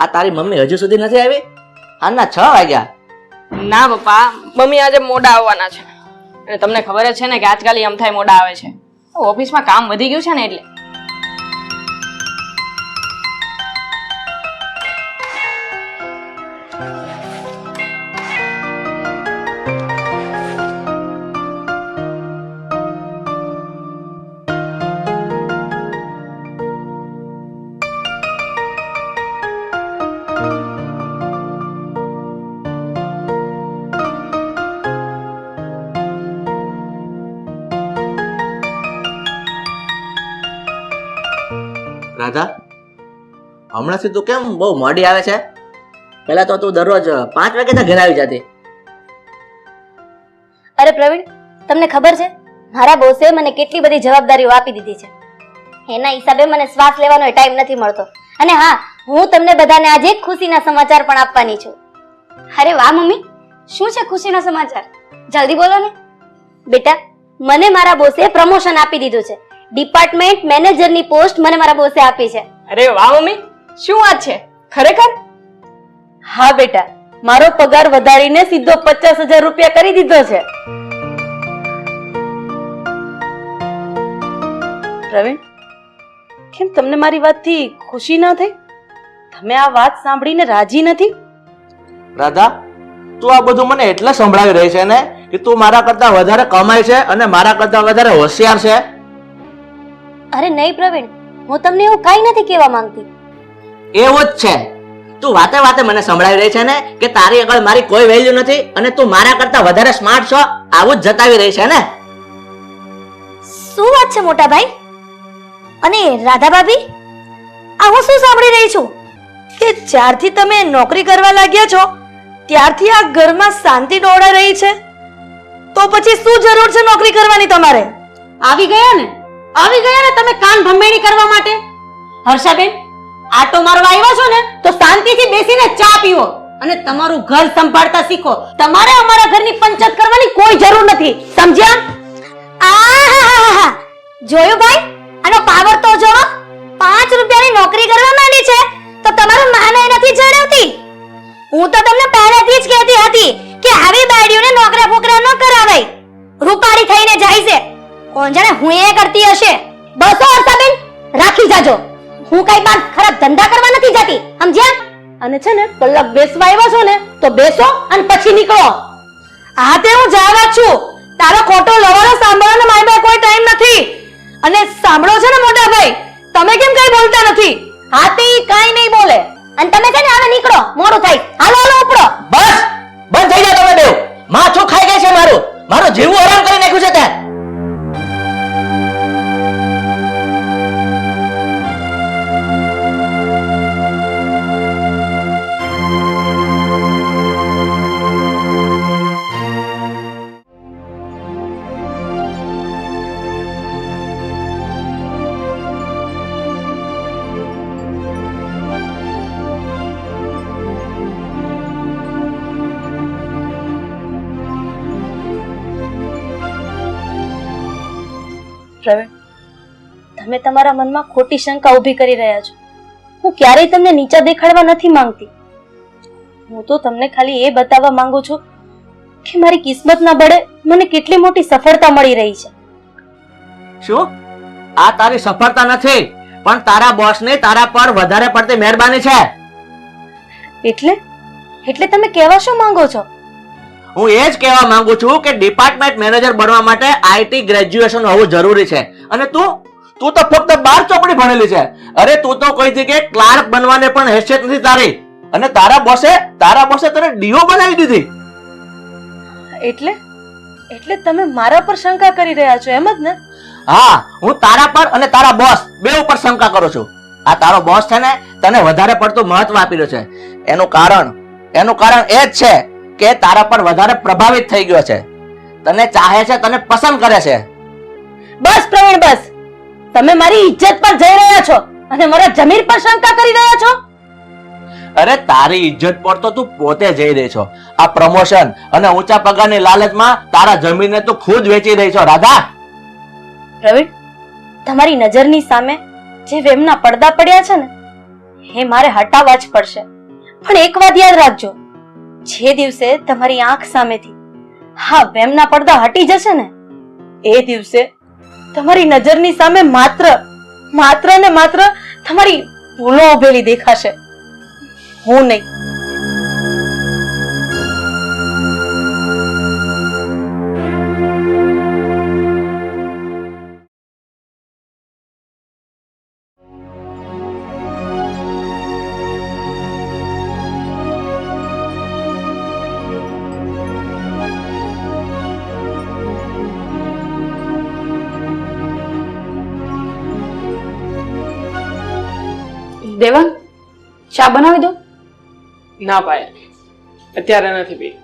આ તારી મમ્મી હજુ સુધી નથી આવી? આના છ વાગ્યા. ના, પપ્પા. મમ્મી આજે મોડા આવવાના છે. અને તમને ખબર જ છે ને કે આજકાલ એમ અમથાય મોડા આવે છે. ઓફિસમાં કામ વધી ગયું છે ને એટલે. રાધા હમણાંથી તું કેમ બહુ મોડી આવે છે? પહેલા તો તું દરરોજ પાંચ વાગે તો ઘરે આવી જતી. અરે પ્રવીણ, તમને ખબર છે, મારા બોસે મને કેટલી બધી જવાબદારીઓ આપી દીધી છે. એના હિસાબે મને શ્વાસ લેવાનો ટાઈમ નથી મળતો. અને હા, હું તમને બધાને આજે ખુશીના સમાચાર પણ આપવાની છું. અરે વાહ, મમ્મી, શું છે ખુશીના સમાચાર? જલ્દી બોલો ને. બેટા, મને મારા બોસે પ્રમોશન આપી દીધું છે. ડિપાર્ટમેન્ટ મેનેજરની પોસ્ટ મને મારા બોસે આપી છે. અરે વાહ મમ્મી. શું વાત છે? ખરેખર? હા બેટા. મારો પગાર વધારીને સીધો પચાસ હજાર રૂપિયા કરી દીધો છે. પ્રવીણ કેમ તમને મારી વાતથી ખુશી ના થઈ? તમે આ વાત સાંભળીને રાજી નથી? રાધા તું આ બધું મને એટલે સંભળાવી રહી છે ને કે તું મારા કરતા વધારે કમાય છે અને મારા કરતા વધારે હોશિયાર છે. અરે નહીં પ્રવીણ હું તમને એવું કાંઈ નથી કહેવા માંગતી. એવું જ છે. તું વાતે વાતે મને સંભળાવી રહી છે ને કે તારી આગળ મારી કોઈ વેલ્યુ નથી અને તું મારા કરતા વધારે સ્માર્ટ છો આવું જ જતાવી રહી છે ને? શું વાત છે મોટા ભાઈ? અને રાધા ભાભી આ હું શું સાંભળી રહી છું? કે જ્યારથી તમે નોકરી કરવા લાગ્યા છો ત્યારથી આ ઘરમાં શાંતિ ડોળાઈ રહી છે. તો પછી શું જરૂર છે નોકરી કરવાની તમારે? આવી ગયા ને? આવી ગયા ને તમે કાન ભંભેણી કરવા માટે? હર્ષાબેન આટો મારવા આવ્યા છો ને, તો શાંતિથી બેસીને ચા પીવો અને તમારું ઘર સંભાળતા શીખો. તમારે અમારા ઘરની પંચાયત કરવાની કોઈ જરૂર નથી. સમજ્યા? આહાહાહા. જોયું ભાઈ? આનો પાવર તો જો પાંચ રૂપિયાની નોકરી કરવા માંડી છે, તો તમારું માને નથી જણાવતી. હું તો તમને પહેલેથી જ કહેતી હતી કે આવી બાળીઓને નોકરા ફોકરા ન કરાવાય. રૂપાળી થઈને જાય છે. કોણ જાણે હું એ કરતી હશે? બસો હર્ષાબેન રાખી જાજો. હું કઈ બાર ખરાબ ધંધા કરવા નથી જતી. સમજ્યા? અને છે ને, કલાક બેસવા આવ્યા છો ને, તો બેસો અને પછી નીકળો. હા તે હું જવા છું. તારો ખોટો લવારો સાંભળવાનો મારી પાસે કોઈ ટાઈમ નથી. અને સાંભળો છે ને, મોટા ભાઈ, તમે કેમ કઈ બોલતા નથી? હા, તે કઈ નહીં બોલે. અને તમે છે ને, હવે નીકળો. મોડું થાય. હાલો હાલો, ઉપડો. બસ! બંધ થઈ જાઓ તમે બેવ માથું ખાઈ ગઈ છે મારું. મારું જીવું હરામ કરી નાખ્યું છે તે પ્રવીણ તમે તમારા મનમાં ખોટી શંકા ઊભી કરી રહ્યા છો. હું ક્યારેય તમને નીચા દેખાડવા નથી માંગતી. હું તો તમને ખાલી એ બતાવવા માંગુ છું કે મારી કિસ્મતના બળે મને કેટલી મોટી સફળતા મળી રહી છે. શું? આ તારી સફળતા નથી પણ તારા બોસની તારા પર વધારે પડતી મહેરબાની છે. એટલે? એટલે તમે કહેવા શું માંગો છો? હું એ જ કહેવા માંગુ છું કે ડિપાર્ટમેન્ટ મેનેજર બનવા માટે આઈટી ગ્રેજ્યુએશન હોવું જરૂરી છે. અને તું તું તો ફક્ત બાર ચોપડી ભણેલી છે. અરે તું તો કોઈ જગ્યાએ ક્લાર્ક બનવાને પણ હેસિયત નથી તારી. અને તારા બોસે તારા બોસે તને ડીઓ બનાવી દીધી. એટલે? એટલે તમે મારા પર શંકા કરી રહ્યા છો એમ જ ને? હા હું તારા પર અને તારા બોસ બે ઉપર શંકા કરું છું. આ તારો બોસ છે ને તને વધારે પડતું મહત્વ આપી રહ્યો છે. એનું કારણ એનું કારણ એ જ છે કે તારા પર વધારે પ્રભાવિત થઈ ગયો છે. તને ચાહે છે તને પસંદ કરે છે. બસ પ્રવીણ બસ. તમે મારી ઇજ્જત પર જઈ રહ્યા છો અને મારા જમીર પર શંકા કરી રહ્યા છો? અરે તારી ઇજ્જત પર તો તું પોતે જઈ રહી છો. આ પ્રમોશન અને ઊંચા પગારની લાલચમાં તારા જમીનને તું ખુદ વેચી રહી છો રાધા. પ્રવીણ તમારી નજરની સામે જે વેમના પડદા પડ્યા છે ને એ મારે હટાવવા જ પડશે. પણ એક વાત યાદ રાખજો. જે દિવસે તમારી આંખ સામેથી હા વેમના પડદા હટી જશે ને, એ દિવસે તમારી નજરની સામે માત્ર માત્ર ને માત્ર તમારી ભૂલો ઉભેલી દેખાશે. હું નહીં. દેવાંગ ચા બનાવી દો. ના પાયલ અત્યારે નથી પી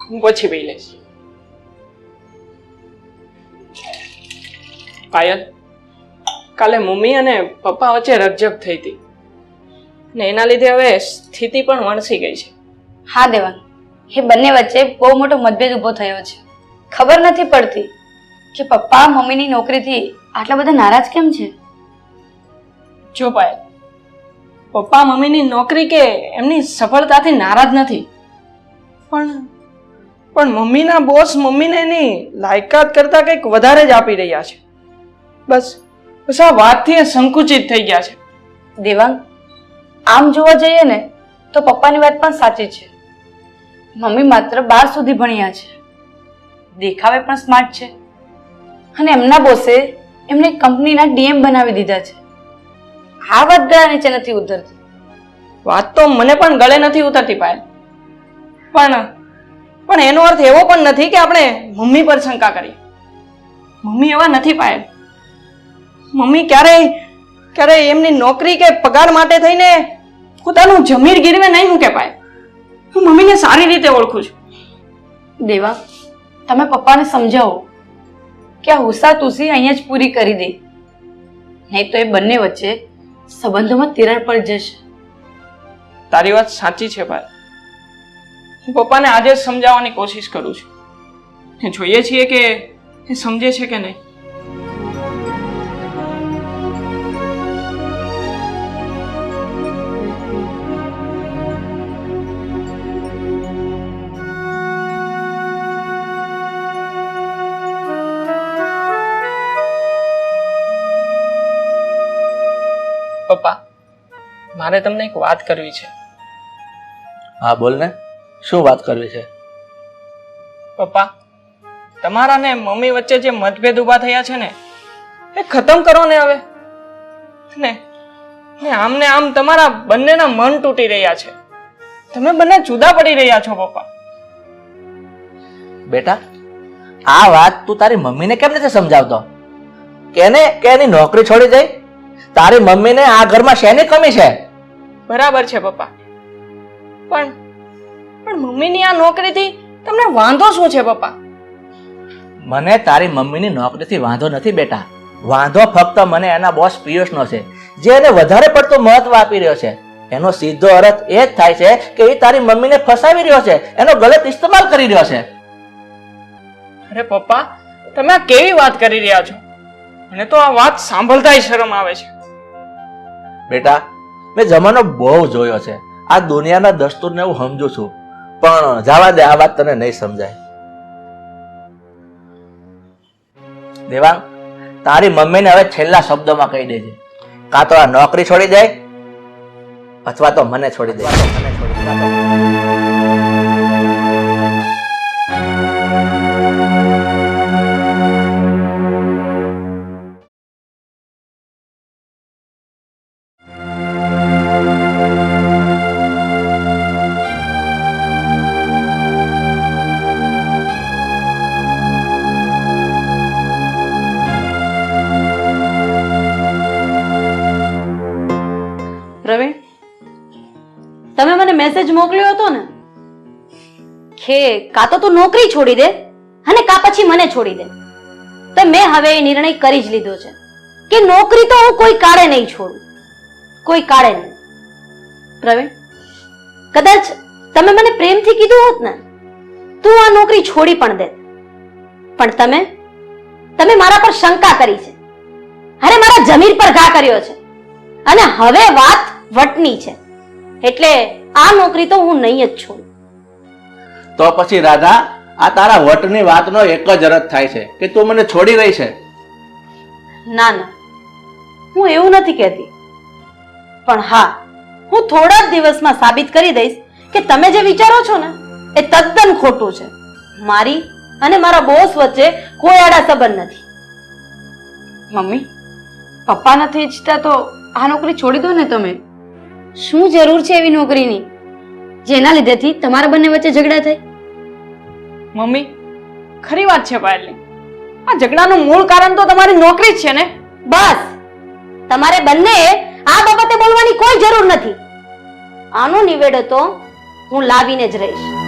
હું પછી પી લઈશ. પાયલ કાલે મમ્મી અને પપ્પા વચ્ચે રકઝક થઈ હતી. ને એના લીધે હવે સ્થિતિ પણ વણસી ગઈ છે. હા દેવાંગ એ બંને વચ્ચે બહુ મોટો મતભેદ ઊભો થયો છે. ખબર નથી પડતી કે પપ્પા મમ્મીની નોકરીથી આટલા બધા નારાજ કેમ છે? જો પાયલ પપ્પા મમ્મીની નોકરી કે એમની સફળતાથી નારાજ નથી. પણ પણ મમ્મીના બોસ મમ્મીને એની લાયકાત કરતાં કંઈક વધારે જ આપી રહ્યા છે. બસ બસ આ વાતથી એ સંકુચિત થઈ ગયા છે. દેવાંગ, આમ જોવા જઈએ ને, તો પપ્પાની વાત પણ સાચી છે. મમ્મી માત્ર બાર સુધી ભણ્યા છે. દેખાવે પણ સ્માર્ટ છે. અને એમના બોસે એમને કંપનીના ડીએમ બનાવી દીધા છે. આ વાત ગળા નીચે નથી ઉતરતી. વાત તો મને પણ ગળે નથી ઉતરતી પાયલ. પણ પણ એનો અર્થ એવો પણ નથી કે આપણે મમ્મી પર શંકા કરીએ. મમ્મી એવા નથી પાયલ. મમ્મી ક્યારેય ક્યારેય એમની નોકરી કે પગાર માટે થઈને પોતાનું જમીર ગીરવે નહીં મૂકે પાયલ. હું મમ્મીને સારી રીતે ઓળખું છું. દેવા તમે પપ્પાને સમજાવો કે આ હુસા તુસી અહીંયા જ પૂરી કરી દે. નહીં તો એ બંને વચ્ચે સંબંધોમાં તિરાડ પડી જશે. તારી વાત સાચી છે ભાઈ. હું પપ્પાને આજે જ સમજાવવાની કોશિશ કરું છું. જોઈએ છીએ કે એ સમજે છે કે નહીં. પપ્પા મારે તમને એક વાત કરવી છે. હા બોલ ને. શું વાત કરવી છે? પપ્પા તમારા ને મમ્મી વચ્ચે જે મતભેદ ઊભા થયા છે ને એ ખતમ કરો ને હવે. ને ને આમ ને આમ તમારા બંનેના મન તૂટી રહ્યા છે. તમે બંને જુદા પડી રહ્યા છો પપ્પા. બેટા આ વાત તું તારી મમ્મીને કેમ નથી સમજાવતો? કેને કે એની નોકરી છોડી દઈ? તારી મમ્મીને આ ઘરમાં શેની કમી છે? બરાબર છે પપ્પા. પણ પણ મમ્મીની આ નોકરીથી તમને વાંધો શું છે પપ્પા? મને તારી મમ્મીની નોકરીથી વાંધો નથી બેટા. વાંધો ફક્ત મને એના બોસ પિયુષનો છે જે એને વધારે પડતો મહત્વ આપી રહ્યો છે. એનો સીધો અર્થ એ જ થાય છે કે એ તારી મમ્મીને ફસાવી રહ્યો છે એનો ગલત ઇસ્તેમાલ કરી રહ્યો છે. અરે પપ્પા તમે આ કેવી વાત કરી રહ્યા છો? મને તો આ વાત સાંભળતાય શરમ આવે છે. બેટા, મેં જમાનો બહુ જોયો છે. આ દુનિયાના દસ્તુરને હું સમજુ છું. પણ જવા દે, આ વાત તને નહીં સમજાય. દેવાંગ તારી મમ્મીને હવે છેલ્લા શબ્દોમાં કહી દેજે. કાં તો આ નોકરી છોડી દે, અથવા તો મને છોડી દે મને છોડી દે. મને મેસેજ મોકલ્યો હતો ને, કે કાં તો તું નોકરી છોડી દે અને કાં પછી મને છોડી દે. તો મેં હવે એ નિર્ણય કરી જ લીધો છે કે નોકરી તો હું કોઈ કાળે નહીં છોડું. કોઈ કાળે નહીં. પ્રવીણ, કદાચ તમે મને પ્રેમથી કીધું હોત ને, તું આ નોકરી છોડી પણ દે. પણ તમે તમે મારા પર શંકા કરી છે. અરે મારા જમીર પર ઘા કર્યો છે. અને હવે વાત વટની છે. એટલે આ નોકરી તો હું નહીં જ છોડું. તો પછી રાધા આ તારા વટની વાતનો એક જ અર્થ થાય છે કે તું મને છોડી રહી છે? ના ના. હું એવું નથી કહેતી. પણ હા હું થોડા જ દિવસમાં સાબિત કરી દઈશ કે તમે જે વિચારો છો ને એ તદ્દન ખોટું છે. મારી અને મારા બોસ વચ્ચે કોઈ આડા સંબંધ નથી. મમ્મી પપ્પા નથી ઈચ્છતા તો આ નોકરી છોડી દો ને તમે. શું જરૂર છે એવી નોકરીની? જેના લીધેથી તમારા બંને વચ્ચે ઝઘડા થાય? મમ્મી ખરી વાત છે પાયલની આ ઝઘડાનું મૂળ કારણ તો તમારી નોકરી જ છે ને? બસ. તમારે બંને આ બાબતે બોલવાની કોઈ જરૂર નથી. આનો નિવેડો તો હું લાવીને જ રહીશ.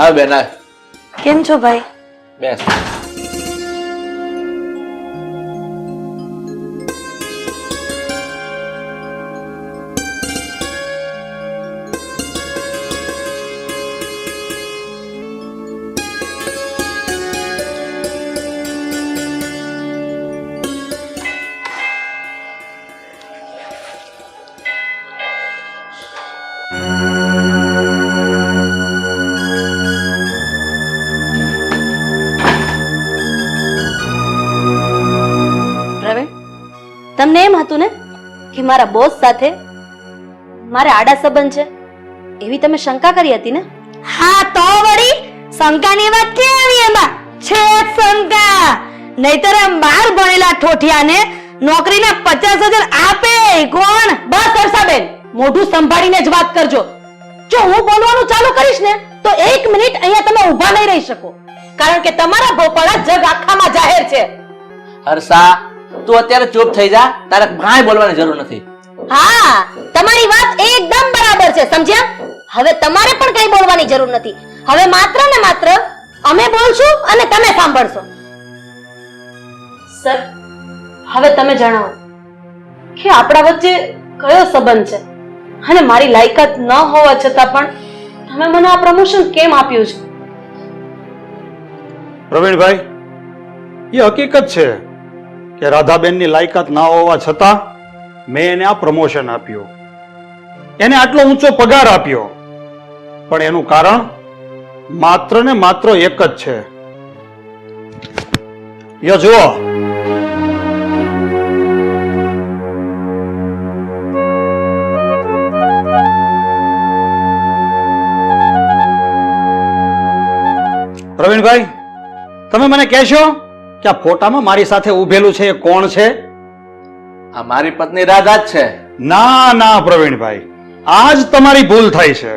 હા બેના કેમ છો ભાઈ? બેસ તમને એમ હતું ને કે મારા બોસ સાથે મારે આડા સંબંધ છે. એવી તમે શંકા કરી હતી ને? હા તો વળી શંકાની વાત કે આવી એમાં? છે શંકા. નહીતર આ બાર ભણેલા ઠોઠિયાને નોકરીના પચાસ હજાર આપે. કોણ? બસ હર્ષાબેન મોઢું સંભાળીને જ વાત કરજો. જો હું બોલવાનું ચાલુ કરીશ ને તો એક મિનિટ અહીંયા તમે ઊભા નહીં રહી શકો. કારણ કે તમારા ભોપાળા જગ આખામાં જાહેર છે. હર્ષા તું અત્યારે ચૂપ થઈ જા. તારે કાંઈ બોલવાની જરૂર નથી. હા તમારી વાત એકદમ બરાબર છે સમજ્યા? હવે તમારે પણ કઈ બોલવાની જરૂર નથી. હવે માત્ર ને માત્ર અમે બોલશું અને તમે સાંભળશો. સર હવે તમે જણાવો કે આપણા વચ્ચે કયો સંબંધ છે? અને મારી લાયકાત ન હોવા છતાં પણ તમે મને આ પ્રમોશન કેમ આપ્યું છે? પ્રવીણભાઈ એ હકીકત છે. કે રાધાબેનની લાયકાત ના હોવા છતાં મેં એને આ પ્રમોશન આપ્યું. એને આટલો ઊંચો પગાર આપ્યો. પણ એનું કારણ માત્ર ને માત્ર એક જ છે. યો જુઓ. પ્રવીણભાઈ, તમે મને કહેશો? કે આ ફોટામાં મારી સાથે ઊભેલું છે એ કોણ છે? આ મારી પત્ની રાધા જ છે. ના ના પ્રવીણભાઈ. આ જ તમારી ભૂલ થઈ છે.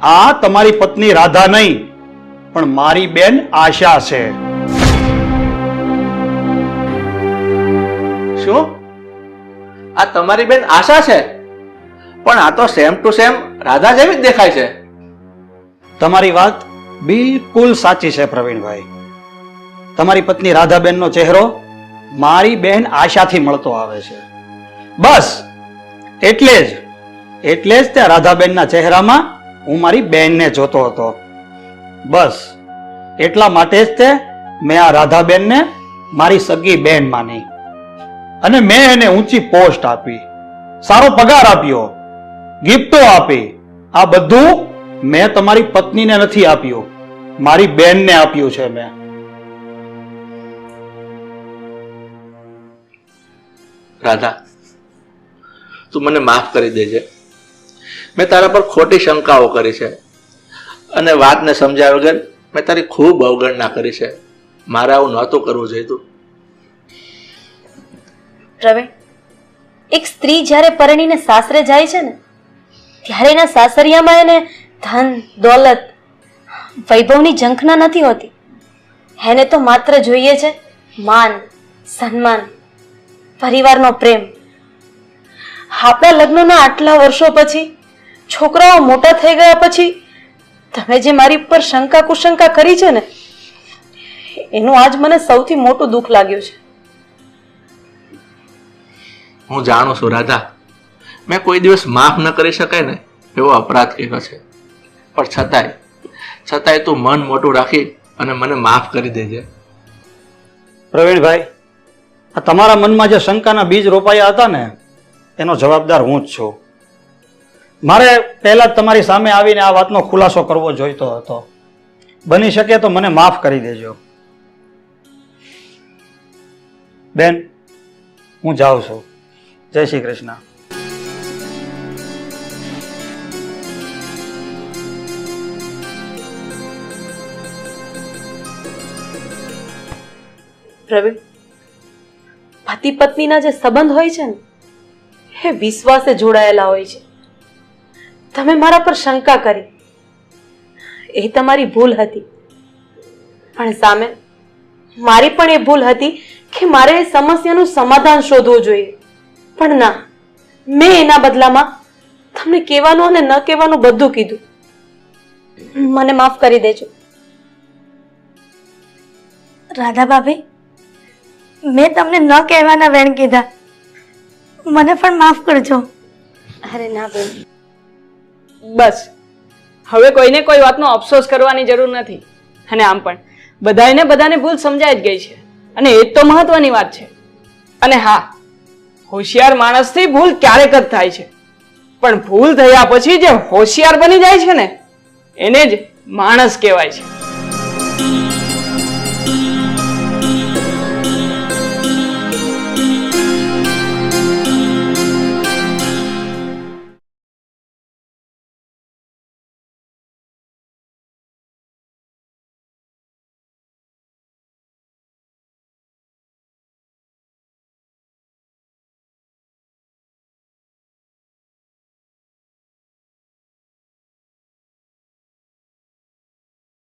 આ તમારી પત્ની રાધા નહીં પણ મારી બેન આશા છે. શું? આ તમારી બેન આશા છે? પણ આ તો સેમ ટુ સેમ રાધા જેવી જ દેખાય છે. તમારી વાત બિલકુલ સાચી છે પ્રવીણભાઈ. તમારી પત્ની રાધાબેનનો ચહેરો મારી બેન આશાથી મળતો આવે છે. બસ, એટલે જ એટલે જ ત્યાં રાધાબેનના ચહેરામાં હું મારી બેનને જોતો હતો. બસ, એટલા માટે જ તે મેં આ રાધાબેનને મારી સગી બહેન માની. અને મેં એને ઊંચી પોસ્ટ આપી, સારો પગાર આપ્યો, ગિફ્ટો આપી, આ બધું મેં તમારી પત્નીને નથી આપ્યું, મારી બેનને આપ્યું છે મેં. રાધા, તું મને માફ કરી દેજે. મેં તારા પર ખોટી શંકાઓ કરી છે અને વાતને સમજ્યા વગર મેં તારી ખૂબ અવગણના કરી છે. મારે આવું નહોતું કરવું જોઈતું. પ્રવીણ એક સ્ત્રી જ્યારે પરણીને સાસરે જાય છે ને, ત્યારે એના સાસરિયામાં એને ધન, દોલત, વૈભવની ઝંખના નથી હોતી. એને તો માત્ર જોઈએ છે માન, સન્માન. પરિવારનો પ્રેમ. આપણા લગ્નના આટલા વર્ષો પછી છોકરાઓ મોટા થઈ ગયા પછી તમે જે મારી ઉપર શંકા કુશંકા કરી છે ને એનું આજ મને સૌથી મોટું દુઃખ લાગ્યું છે. હું જાણું છું રાધા. મેં કોઈ દિવસ માફ ન કરી શકાય ને એવો અપરાધ કર્યો છે. પણ છતાંય છતાંય તું મન મોટું રાખી અને મને માફ કરી દેજે. પ્રવીણભાઈ આ તમારા મનમાં જે શંકાના બીજ રોપાયા હતા ને, એનો જવાબદાર હું જ છું. મારે પહેલાં જ તમારી સામે આવીને આ વાતનો ખુલાસો કરવો જોઈતો હતો. બની શકે તો મને માફ કરી દેજો. બેન, હું જાઉં છું. જય શ્રી કૃષ્ણ. પ્રવીણ? પતિ પત્નીના જે સંબંધ હોય છે ને, એ વિશ્વાસે જોડાયેલા હોય છે. તમે મારા પર શંકા કરી. એ તમારી ભૂલ હતી. પણ સામે, મારી પણ એ ભૂલ હતી કે મારે એ સમસ્યાનું સમાધાન શોધવું જોઈએ. પણ ના, મેં એના બદલામાં તમને કહેવાનું અને ન કહેવાનું બધું કીધું. મને માફ કરી દેજો. રાધા ભાભી મેં તમને ન કહેવાના વેણ કીધા. મને પણ માફ કરજો. અરે ના બેન. બસ. હવે કોઈને કોઈ વાતનો અફસોસ કરવાની જરૂર નથી. અને આમ પણ. બધાને બધાને ભૂલ સમજાઈ જ ગઈ છે. અને એ જ તો મહત્વની વાત છે. અને હા હોશિયાર માણસથી ભૂલ ક્યારેક જ થાય છે. પણ ભૂલ થયા પછી જે હોશિયાર બની જાય છે ને એને જ માણસ કહેવાય છે.